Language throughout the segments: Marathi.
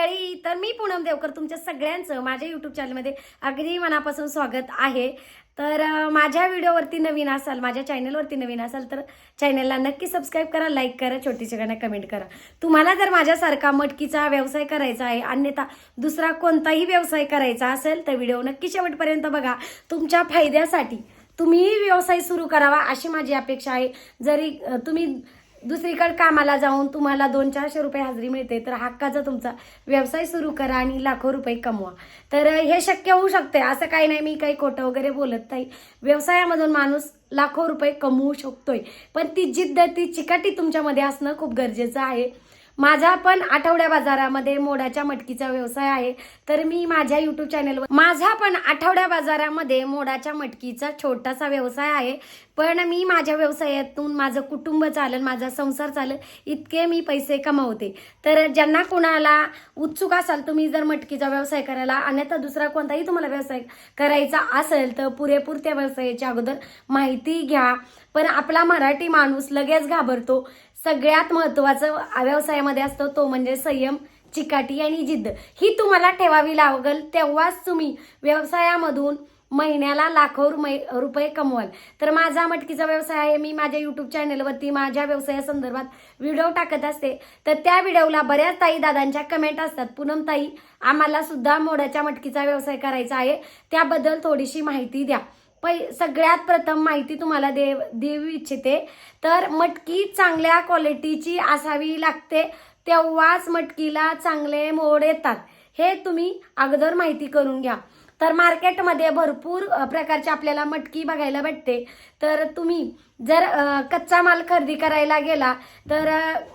मंडळी तर मी पूनम देवकर तुमच्या सगळ्यांचं माझ्या युट्यूब चॅनलमध्ये अगदी मनापासून स्वागत आहे. तर माझ्या व्हिडिओवरती नवीन असाल माझ्या चॅनलवरती नवीन असाल तर चॅनलला नक्की सबस्क्राईब करा लाईक करा छोटीच्या कमेंट करा. तुम्हाला जर माझ्यासारखा मटकीचा व्यवसाय करायचा आहे अन्यथा दुसरा कोणताही व्यवसाय करायचा असेल तर व्हिडिओ नक्की शेवटपर्यंत बघा. तुमच्या फायद्यासाठी तुम्हीही व्यवसाय सुरू करावा अशी माझी अपेक्षा आहे. जरी तुम्ही दुसरीकडे कामाला जाऊन तुम्हाला दोन चारशे रुपये हजेरी मिळते तर हक्काचा तुमचा व्यवसाय सुरू करा आणि लाखो रुपये कमवा. तर हे शक्य होऊ शकते असं काही नाही मी काही खोटं वगैरे बोलत नाही. व्यवसायामधून माणूस लाखो रुपये कमवू शकतोय. पण ती जिद्द ती चिकाटी तुमच्यामध्ये असणं खूप गरजेचं आहे. माझा पण आठवड्या बाजारामध्ये मोडाच्या मटकीचा व्यवसाय आहे. तर मी माझ्या युट्यूब चॅनलवर माझा पण आठवड्या बाजारामध्ये मोडाच्या मटकीचा छोटासा व्यवसाय आहे. पण मी माझ्या व्यवसायातून माझं कुटुंब चालेल माझा संसार चालेल इतके मी पैसे कमावते. तर ज्यांना कोणाला उत्सुक असाल तुम्ही जर मटकीचा व्यवसाय करायला अन्यथा दुसरा कोणताही तुम्हाला व्यवसाय करायचा असेल तर पुरेपूर त्या व्यवसायाच्या अगोदर माहिती घ्या. पण आपला मराठी माणूस लगेच घाबरतो. सगळ्यात महत्वाचं व्यवसायामध्ये असतो तो म्हणजे संयम चिकाटी आणि जिद्द. ही तुम्हाला ठेवावी लागेल तेव्हाच तुम्ही व्यवसायामधून महिन्याला लाखो रुपये कमवाल. तर माझा मटकीचा व्यवसाय आहे. मी माझ्या युट्यूब चॅनलवरती माझ्या व्यवसायासंदर्भात व्हिडिओ टाकत असते. तर त्या व्हिडिओला बऱ्याच ताई दादांच्या कमेंट असतात. पूनम ताई आम्हाला सुद्धा मोडाच्या मटकीचा व्यवसाय करायचा आहे. त्याबद्दल थोडीशी माहिती द्या. पै सगळ्यात प्रथम माहिती तुम्हाला देव देऊ इच्छिते. तर मटकी चांगल्या क्वालिटीची असावी लागते तेव्हाच मटकीला चांगले मोड येतात. हे तुम्ही अगोदर माहिती करून घ्या. तर मार्केटमध्ये भरपूर प्रकारची आपल्याला मटकी बघायला भेटते. तर तुम्ही जर कच्चा माल खरेदी करायला गेला तर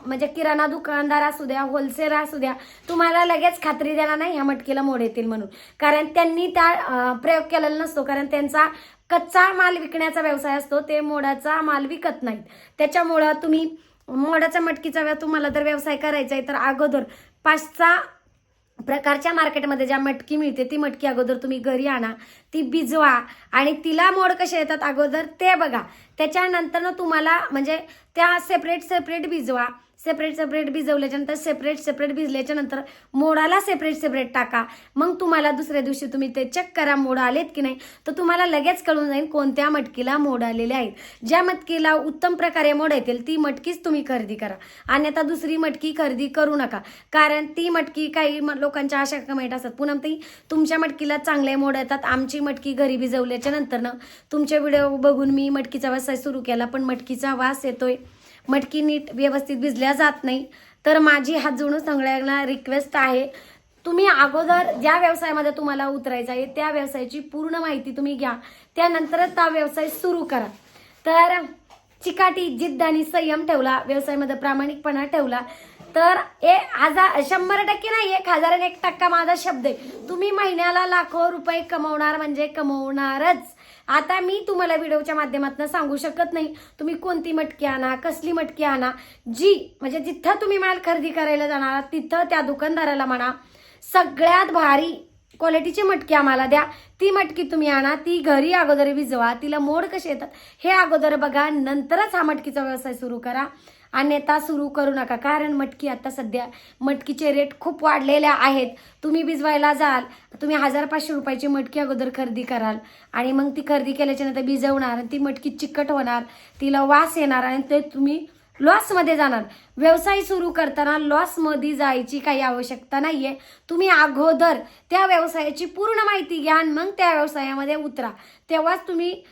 म्हणजे किराणा दुकानदार असू द्या होलसेल असू द्या तुम्हाला लगेच खात्री देणार नाही ह्या मटकीला मोड येतील म्हणून. कारण त्यांनी त्या प्रयोग केलेला नसतो. कारण त्यांचा कच्चा माल विकण्याचा व्यवसाय असतो. ते मोडाचा माल विकत नाहीत. त्याच्यामुळं तुम्ही मोडाच्या मटकीचा तुम्हाला जर व्यवसाय करायचा आहे तर अगोदर पाचचा प्रकारच्या मार्केटमध्ये ज्या मटकी मिळते ती मटकी अगोदर तुम्ही घरी आणा ती भिजवा आणि तिला मोड कसे येतात अगोदर ते बघा. त्याच्यानंतर तुम्हाला म्हणजे त्या सेपरेट सेपरेट भिजवा. सेपरेट सेपरेट भिजवल्याच्यानंतर सेपरेट सेपरेट भिजल्याच्यानंतर मोडाला सेपरेट सेपरेट टाका. मग तुम्हाला दुसऱ्या दिवशी तुम्ही ते चेक करा मोड आलेत की नाही. तर तुम्हाला लगेच कळून जाईल कोणत्या मटकीला मोड आलेले आहेत. ज्या मटकीला उत्तम प्रकारे मोड येतील ती मटकीच तुम्ही खरेदी करा. आणि आता दुसरी मटकी खरेदी करू नका. कारण ती मटकी काही म- लोकांच्या अशा कमेंट असतात. पुन्हा ती तुमच्या मटकीला चांगले मोड येतात. आमची मटकी घरी भिजवल्याच्या नंतर तुमचे व्हिडिओ बघून मी मटकीचा व्यवसाय सुरू केला पण मटकीचा वास येतोय. मटकी नीट व्यवस्थित भिजल्या जात नाही. तर माझी हात जोडून सगळ्यांना रिक्वेस्ट आहे तुम्ही अगोदर ज्या व्यवसायामध्ये तुम्हाला उतरायचं आहे त्या व्यवसायाची पूर्ण माहिती तुम्ही घ्या. त्यानंतरच हा व्यवसाय सुरू करा. तर चिकाटी जिद्द आणि संयम ठेवला व्यवसायामध्ये प्रामाणिकपणा ठेवला. तर ए हजार शंभर टक्के नाही एक हजार आणि एक टक्का माझा शब्द आहे. तुम्ही महिन्याला लाखो रुपये कमवणार म्हणजे कमवणारच. आता मी तुम्हाला व्हिडिओच्या माध्यमातून सांगू शकत नाही. तुम्ही कोणती मटकी आणा कसली मटकी आणा जी म्हणजे जिथं तुम्ही माल खरेदी करायला जाणार तिथं त्या दुकानदाराला म्हणा सगळ्यात भारी क्वालिटीची मटकी आम्हाला द्या. ती मटकी तुम्ही आणा ती घरी अगोदर भिजवा तिला मोड कसे येतात हे अगोदर बघा नंतरच हा मटकीचा व्यवसाय सुरू करा. अन्यथा सुरू करू नका कारण मटकी आता सध्या मटकीचे रेट खूप वाढलेले आहेत. तुम्ही भिजवायला जाल तुम्ही हजार पाचशे रुपयाची मटकी अगोदर खरेदी कराल. आणि मग ती खरेदी केल्याच्यानंतर भिजवणार आणि ती मटकी चिकट होणार तिला वास येणार आणि ते तुम्ही लॉसमध्ये जाणार. व्यवसाय सुरू करताना लॉसमध्ये जायची काही आवश्यकता नाही आहे तुम्ही अगोदर त्या व्यवसायाची पूर्ण माहिती घ्या आणि मग त्या व्यवसायामध्ये उतरा. तेव्हाच तुम्ही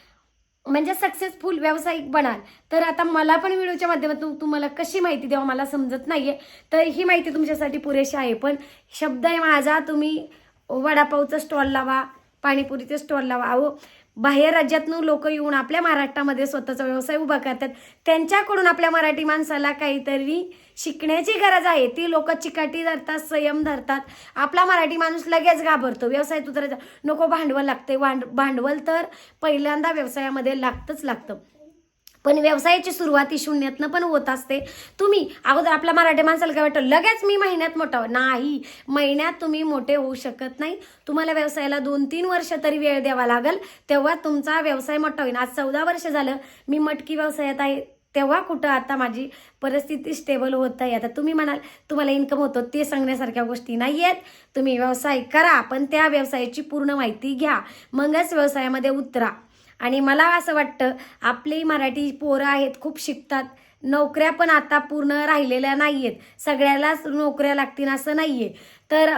म्हणजे सक्सेसफुल व्यावसायिक बनाल. तर आता मला पण व्हिडिओच्या माध्यमातून तुम्हाला कशी माहिती द्यावं मला समजत नाही आहे तर ही माहिती तुमच्यासाठी पुरेशी आहे. पण शब्द आहे माझा तुम्ही वडापावचा स्टॉल लावा पाणीपुरीचा स्टॉल लावा. अहो बाहेर राज्यातून लोक येऊन आपल्या महाराष्ट्रामध्ये स्वतःचा व्यवसाय उभा करतात. त्यांच्याकडून आपल्या मराठी माणसाला काहीतरी शिकण्याची गरज आहे. ती लोक चिकाटी धरतात संयम धरतात. आपला मराठी माणूस लगेच घाबरतो. व्यवसायात उतरायचा नको भांडवल लागते भांड भांडवल तर पहिल्यांदा व्यवसायामध्ये लागतंच लागतं. पण व्यवसायाची सुरुवात ही शून्यातनं पण होत असते. तुम्ही अगोदर आपल्या मराठी माणसाला काय वाटतं? लगेच मी महिन्यात मोठा हो. नाही. महिन्यात तुम्ही मोठे होऊ शकत नाही. तुम्हाला व्यवसायाला दोन तीन वर्ष तरी वेळ द्यावा लागेल. तेव्हा तुमचा व्यवसाय मोठा होईल. आज चौदा वर्ष झालं. मी मटकी व्यवसायात आहे. तेव्हा कुठं आता माझी परिस्थिती स्टेबल होत आहे. आता तुम्ही म्हणाल तुम्हाला इन्कम होतो. ते सांगण्यासारख्या गोष्टी नाही आहेत. तुम्ही व्यवसाय करा. पण त्या व्यवसायाची पूर्ण माहिती घ्या. मगच व्यवसायामध्ये उतरा. आणि मला असं वाटतं आपली मराठी पोरं आहेत खूप शिकतात. नोकऱ्या पण आता पूर्ण राहिलेल्या नाही आहेत सगळ्यालाच नोकऱ्या लागतील असं नाही आहे तर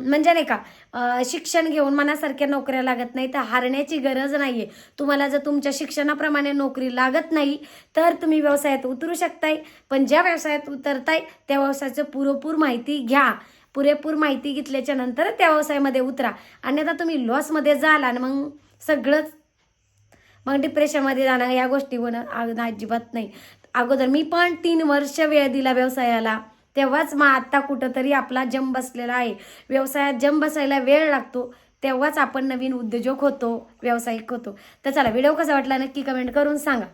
म्हणजे नाही का शिक्षण घेऊन मनासारख्या नोकऱ्या लागत नाही तर हारण्याची गरज नाही आहे तुम्हाला जर तुमच्या शिक्षणाप्रमाणे नोकरी लागत नाही तर तुम्ही व्यवसायात उतरू शकताय. पण ज्या व्यवसायात उतरताय त्या व्यवसायाचं पुरेपूर माहिती घ्या. पुरेपूर माहिती घेतल्याच्या नंतर त्या व्यवसायामध्ये उतरा. अन्यथा तुम्ही लॉसमध्ये जाल आणि मग सगळंच मग डिप्रेशनमध्ये जाणं या गोष्टी होणं अजिबात नाही. अगोदर मी पण तीन वर्ष वेळ दिला व्यवसायाला. तेव्हाच मग आत्ता कुठंतरी आपला जम बसलेला आहे. व्यवसायात जम बसायला वेळ लागतो. तेव्हाच आपण नवीन उद्योजक होतो व्यावसायिक होतो. तर चला व्हिडिओ कसा वाटला नक्की कमेंट करून सांगा.